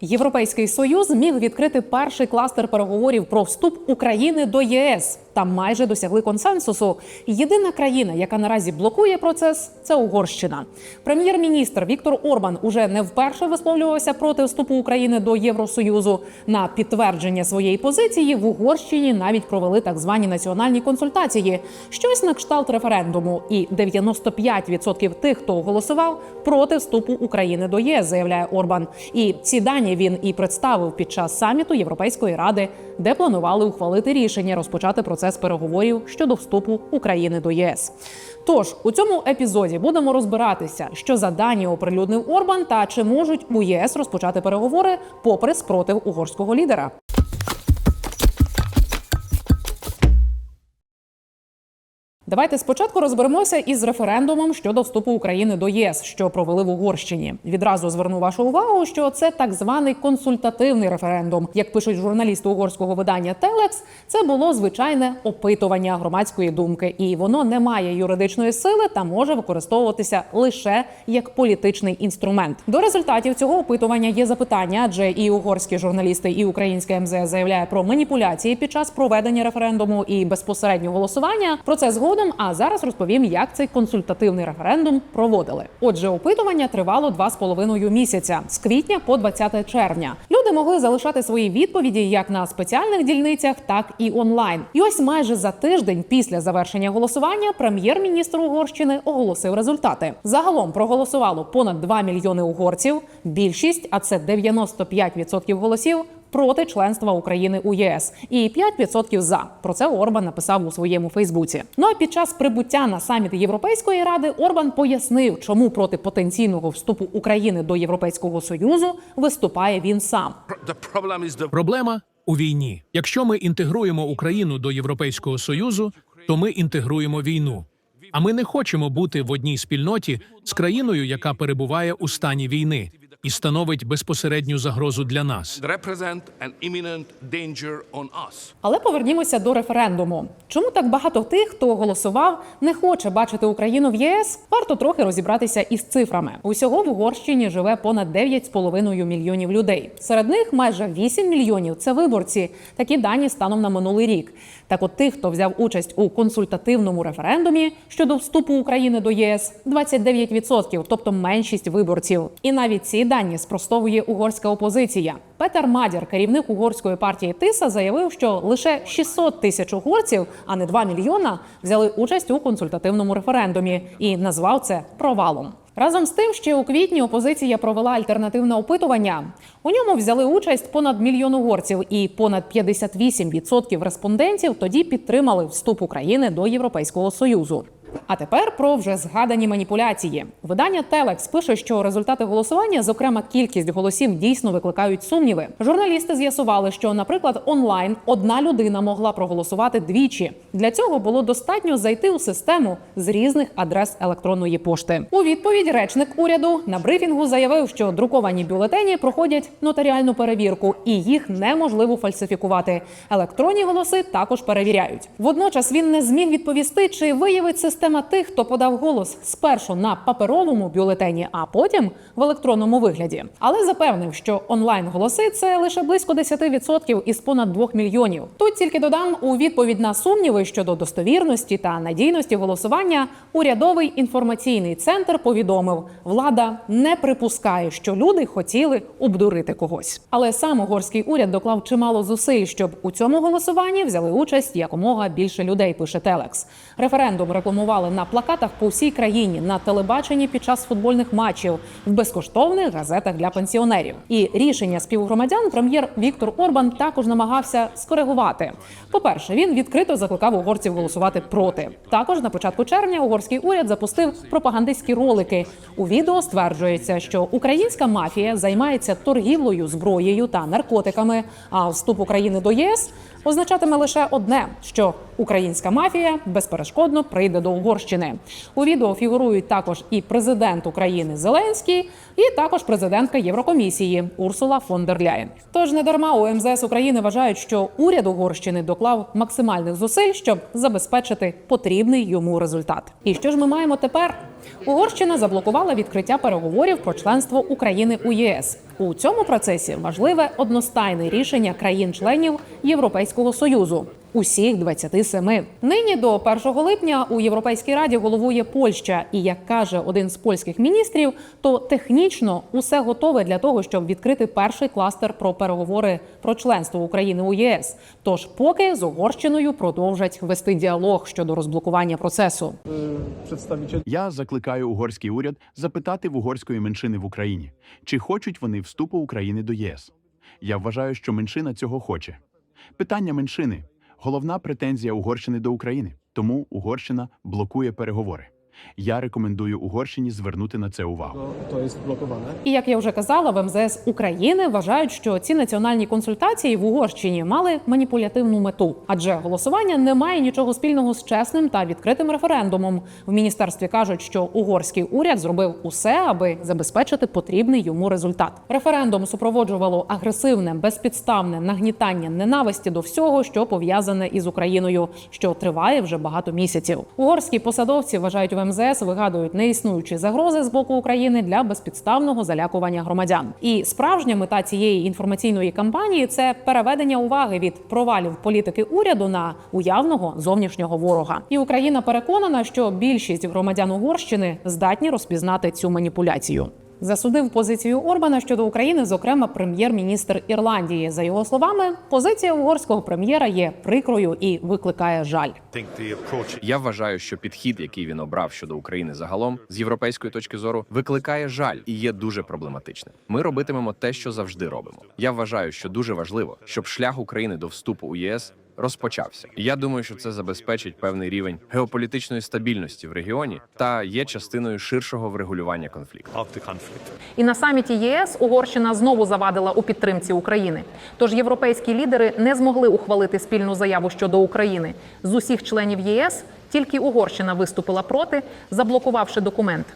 Європейський союз міг відкрити перший кластер переговорів про вступ України до ЄС. Там майже досягли консенсусу. Єдина країна, яка наразі блокує процес, це Угорщина. Прем'єр-міністр Віктор Орбан уже не вперше висловлювався проти вступу України до Євросоюзу. На підтвердження своєї позиції в Угорщині навіть провели так звані національні консультації. Щось на кшталт референдуму. І 95% тих, хто голосував проти вступу України до ЄС, заявляє Орбан. І ці дані він і представив під час саміту Європейської ради, де планували ухвалити рішення розпочати процес переговорів щодо вступу України до ЄС. Тож у цьому епізоді будемо розбиратися, що за дані оприлюднив Орбан та чи можуть у ЄС розпочати переговори попри спротив угорського лідера. Давайте спочатку розберемося із референдумом щодо вступу України до ЄС, що провели в Угорщині. Відразу зверну вашу увагу, що це так званий консультативний референдум. Як пишуть журналісти угорського видання Телекс, це було звичайне опитування громадської думки, і воно не має юридичної сили та може використовуватися лише як політичний інструмент. До результатів цього опитування є запитання, адже і угорські журналісти, і українське МЗС заявляє про маніпуляції під час проведення референдуму і безпосередньо голосування. Про це згодом. А зараз розповім, як цей консультативний референдум проводили. Отже, опитування тривало два з половиною місяця з квітня по 20 червня. Люди могли залишати свої відповіді як на спеціальних дільницях, так і онлайн. І ось майже за тиждень після завершення голосування прем'єр-міністр Угорщини оголосив результати. Загалом проголосувало понад 2 мільйони угорців. Більшість, а це 95% голосів. Проти членства України у ЄС і 5% за про це Орбан написав у своєму Фейсбуці. Ну а під час прибуття на саміт Європейської ради Орбан пояснив, чому проти потенційного вступу України до Європейського союзу виступає він сам. Проблема у війні. Якщо ми інтегруємо Україну до Європейського союзу, то ми інтегруємо війну. А ми не хочемо бути в одній спільноті з країною, яка перебуває у стані війни і становить безпосередню загрозу для нас. Але повернімося до референдуму. Чому так багато тих, хто голосував, не хоче бачити Україну в ЄС? Варто трохи розібратися із цифрами. Усього в Угорщині живе понад 9,5 мільйонів людей. Серед них майже 8 мільйонів це виборці. Такі дані станом на минулий рік. Так, от тих, хто взяв участь у консультативному референдумі щодо вступу України до ЄС, 29%, тобто меншість виборців. І навіть ці дані спростовує угорська опозиція. Петер Мадір, керівник угорської партії Тиса, заявив, що лише 600 тисяч угорців, а не 2 мільйона, взяли участь у консультативному референдумі і назвав це провалом. Разом з тим, ще у квітні опозиція провела альтернативне опитування. У ньому взяли участь понад мільйон угорців, і понад 58% респондентів тоді підтримали вступ України до Європейського союзу. А тепер про вже згадані маніпуляції. Видання Телекс пише, що результати голосування, зокрема кількість голосів, дійсно викликають сумніви. Журналісти з'ясували, що, наприклад, онлайн одна людина могла проголосувати двічі. Для цього було достатньо зайти у систему з різних адрес електронної пошти. У відповідь речник уряду на брифінгу заявив, що друковані бюлетені проходять нотаріальну перевірку і їх неможливо фальсифікувати. Електронні голоси також перевіряють. Водночас він не зміг відповісти, чи виявить система тих, хто подав голос спершу на паперовому бюлетені, а потім в електронному вигляді. Але запевнив, що онлайн голоси це лише близько 10% із понад 2 мільйонів. Тут тільки додам у відповідь на сумніви щодо достовірності та надійності голосування. Урядовий інформаційний центр повідомив, влада не припускає, що люди хотіли обдурити когось. Але сам угорський уряд доклав чимало зусиль, щоб у цьому голосуванні взяли участь якомога більше людей. Пише Телекс. Референдум рекламували на плакатах по всій країні, на телебаченні під час футбольних матчів, в безкоштовних газетах для пенсіонерів. І рішення співгромадян прем'єр Віктор Орбан також намагався скоригувати. По-перше, він відкрито закликав угорців голосувати проти. Також на початку червня угорський уряд запустив пропагандистські ролики. У відео стверджується, що українська мафія займається торгівлею зброєю та наркотиками. А вступ України до єС означатиме лише одне: що українська мафія безперешкодно прийде до Угорщини. У відео фігурують також і президент України Зеленський, і також президентка Єврокомісії Урсула фон дер Ляєн. Тож не дарма у МЗС України вважають, що уряд Угорщини доклав максимальних зусиль, щоб забезпечити потрібний йому результат. І що ж ми маємо тепер? Угорщина заблокувала відкриття переговорів про членство України у ЄС. У цьому процесі важливе одностайне рішення країн-членів Європейського союзу. Усіх 27. Нині до 1 липня у Європейській раді головує Польща, і як каже один з польських міністрів, то технічно усе готове для того, щоб відкрити перший кластер про переговори про членство України у ЄС. Тож, поки з Угорщиною продовжать вести діалог щодо розблокування процесу. Я закликаю угорський уряд запитати в угорської меншини в Україні, чи хочуть вони вступу України до ЄС. Я вважаю, що меншина цього хоче. Питання меншини головна претензія Угорщини до України, тому Угорщина блокує переговори. Я рекомендую Угорщині звернути на це увагу. to jest blokowane. І як я вже казала, в МЗС України вважають, що ці національні консультації в Угорщині мали маніпулятивну мету, адже голосування не має нічого спільного з чесним та відкритим референдумом. В міністерстві кажуть, що угорський уряд зробив усе, аби забезпечити потрібний йому результат. Референдум супроводжувало агресивне, безпідставне нагнітання ненависті до всього, що пов'язане із Україною, що триває вже багато місяців. Угорські посадовці вважають в МЗС, вигадують неіснуючі загрози з боку України для безпідставного залякування громадян. І справжня мета цієї інформаційної кампанії це переведення уваги від провалів політики уряду на уявного зовнішнього ворога. І Україна переконана, що більшість громадян Угорщини здатні розпізнати цю маніпуляцію. Засудив позицію Орбана щодо України, зокрема прем'єр-міністр Ірландії. За його словами, позиція угорського прем'єра є прикрою і викликає жаль. Я вважаю, що підхід, який він обрав щодо України загалом, з європейської точки зору, викликає жаль і є дуже проблематичним. Ми робитимемо те, що завжди робимо. Я вважаю, що дуже важливо, щоб шлях України до вступу у ЄС розпочався. Я думаю, що це забезпечить певний рівень геополітичної стабільності в регіоні та є частиною ширшого врегулювання конфлікту. І на саміті ЄС Угорщина знову завадила у підтримці України. Тож європейські лідери не змогли ухвалити спільну заяву щодо України. З усіх членів ЄС тільки Угорщина виступила проти, заблокувавши документ.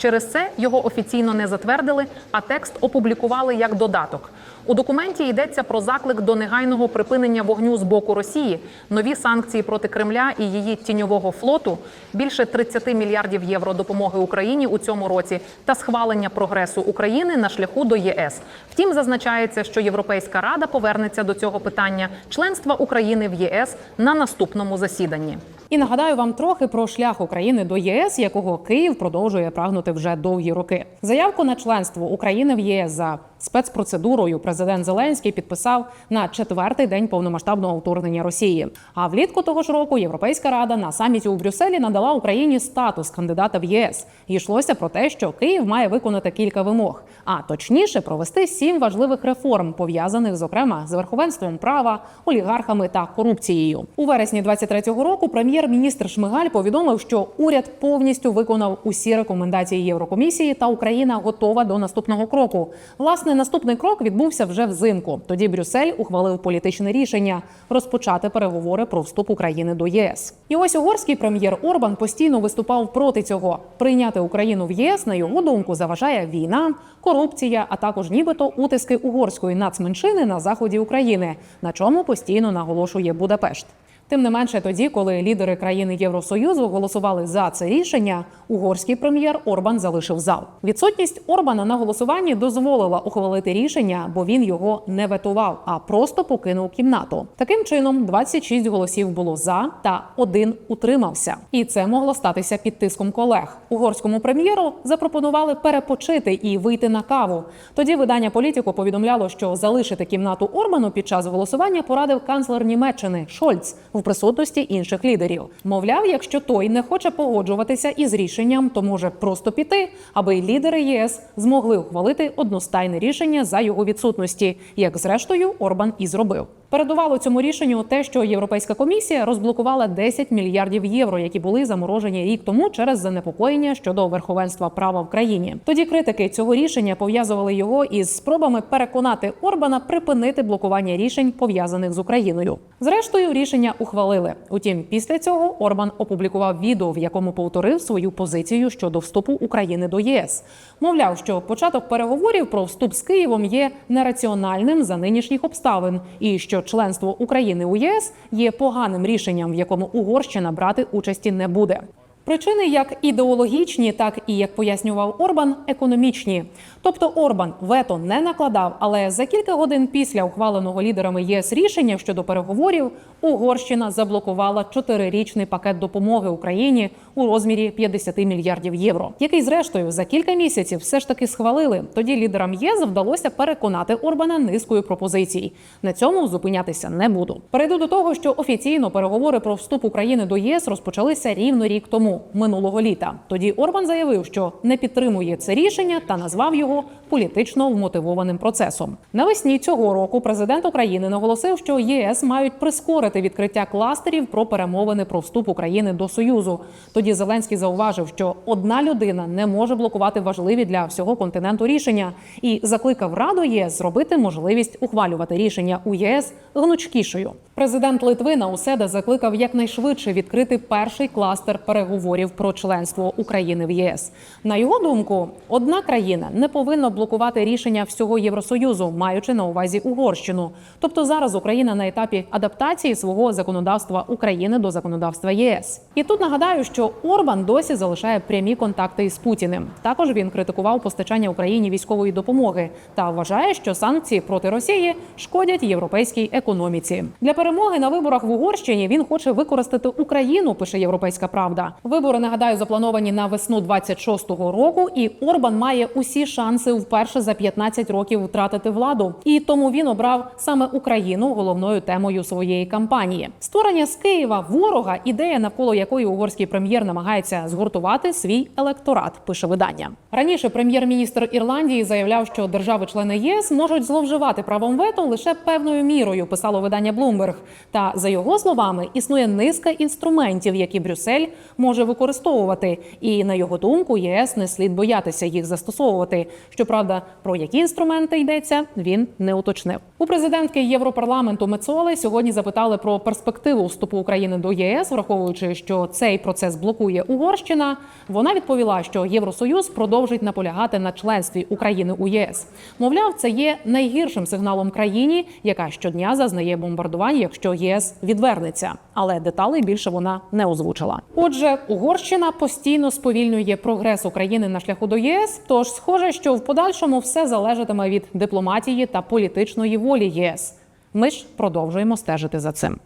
Через це його офіційно не затвердили, а текст опублікували як додаток. У документі йдеться про заклик до негайного припинення вогню з боку Росії, нові санкції проти Кремля і її тіньового флоту, більше 30 мільярдів євро допомоги Україні у цьому році та схвалення прогресу України на шляху до ЄС. Втім, зазначається, що Європейська рада повернеться до цього питання членства України в ЄС на наступному засіданні. І нагадаю вам трохи про шлях України до ЄС, якого Київ продовжує прагнути вже довгі роки. Заявку на членство України в ЄС за спецпроцедурою президент Зеленський підписав на четвертий день повномасштабного вторгнення Росії. А влітку того ж року Європейська рада на саміті у Брюсселі надала Україні статус кандидата в ЄС. Йшлося про те, що Київ має виконати кілька вимог, а точніше провести сім важливих реформ, пов'язаних зокрема з верховенством права, олігархами та корупцією. У вересні 23-го року прем'єр-міністр Шмигаль повідомив, що уряд повністю виконав усі рекомендації Єврокомісії, та Україна готова до наступного кроку. Власне, наступний крок відбувся вже взимку. Тоді Брюссель ухвалив політичне рішення розпочати переговори про вступ України до ЄС. І ось угорський прем'єр Орбан постійно виступав проти цього. Прийняти Україну в ЄС на його думку заважає війна, корупція, а також нібито утиски угорської нацменшини на заході України, на чому постійно наголошує Будапешт. Тим не менше, тоді, коли лідери країни Євросоюзу голосували за це рішення, угорський прем'єр Орбан залишив зал. Відсутність Орбана на голосуванні дозволила ухвалити рішення, бо він його не ветував, а просто покинув кімнату. Таким чином, 26 голосів було за та один утримався. І це могло статися під тиском колег. Угорському прем'єру запропонували перепочити і вийти на каву. Тоді видання політику повідомляло, що залишити кімнату Орбану під час голосування порадив канцлер Німеччини Шольц в присутності інших лідерів. Мовляв, якщо той не хоче погоджуватися із рішенням, то може просто піти, аби лідери ЄС змогли ухвалити одностайне рішення за його відсутності, як зрештою Орбан і зробив. Передувало цьому рішенню те, що Європейська комісія розблокувала 10 мільярдів євро, які були заморожені рік тому через занепокоєння щодо верховенства права в країні. Тоді критики цього рішення пов'язували його із спробами переконати Орбана припинити блокування рішень пов'язаних з Україною. Зрештою, рішення ухвалили. Утім, після цього Орбан опублікував відео, в якому повторив свою позицію щодо вступу України до ЄС. Мовляв, що початок переговорів про вступ з Києвом є нераціональним за нинішніх обставин, і що членство України у ЄС є поганим рішенням, в якому Угорщина брати участі не буде. Причини як ідеологічні, так і як пояснював Орбан, економічні. Тобто Орбан вето не накладав, але за кілька годин після ухваленого лідерами ЄС рішення щодо переговорів Угорщина заблокувала чотирирічний пакет допомоги Україні у розмірі 50 мільярдів євро, який зрештою за кілька місяців все ж таки схвалили. Тоді лідерам ЄС вдалося переконати Орбана низкою пропозицій. На цьому зупинятися не буду. Перейду до того, що офіційно переговори про вступ України до ЄС розпочалися рівно рік тому, минулого літа. Тоді Орбан заявив, що не підтримує це рішення та назвав його політично вмотивованим процесом. Навесні цього року президент України наголосив, що ЄС мають прискорити відкриття кластерів про перемовини про вступ України до Союзу. Тоді Зеленський зауважив, що одна людина не може блокувати важливі для всього континенту рішення, і закликав Раду ЄС зробити можливість ухвалювати рішення у ЄС гнучкішою. Президент Литви Науседа закликав якнайшвидше відкрити перший кластер переговорів про членство України в ЄС. На його думку, одна країна не повинна блокувати рішення всього Євросоюзу, маючи на увазі Угорщину. Тобто зараз Україна на етапі адаптації свого законодавства України до законодавства ЄС. І тут нагадаю, що Орбан досі залишає прямі контакти із Путіним. Також він критикував постачання Україні військової допомоги та вважає, що санкції проти Росії шкодять європейській економіці. Для перемоги на виборах в Угорщині він хоче використати Україну. Пише Європейська Правда. Вибори нагадаю заплановані на весну 26-го року, і Орбан має усі шанси вперше за 15 років втратити владу. І тому він обрав саме Україну головною темою своєї кампанії. Створення з Києва ворога ідея, навколо якої угорський прем'єр намагається згуртувати свій електорат. Пише видання. Раніше прем'єр-міністр Ірландії заявляв, що держави-члени ЄС можуть зловживати правом вето лише певною мірою. Писало видання Bloomberg. Та за його словами існує низка інструментів, які Брюссель може використовувати. І на його думку, ЄС не слід боятися їх застосовувати. Щоправда, про які інструменти йдеться, він не уточнив. У президентки Європарламенту Мецоли сьогодні запитали про перспективу вступу України до ЄС, враховуючи, що цей процес блокує Угорщина. Вона відповіла, що Євросоюз продовжить наполягати на членстві України у єС. Мовляв, це є найгіршим сигналом країні, яка щодня зазнає бомбардувань, якщо ЄС відвернеться. Але деталей більше вона не озвучила. Отже, Угорщина постійно сповільнює прогрес України на шляху до ЄС. Тож схоже, що в подальшому все залежатиме від дипломатії та політичної волі ЄС. Ми ж продовжуємо стежити за цим.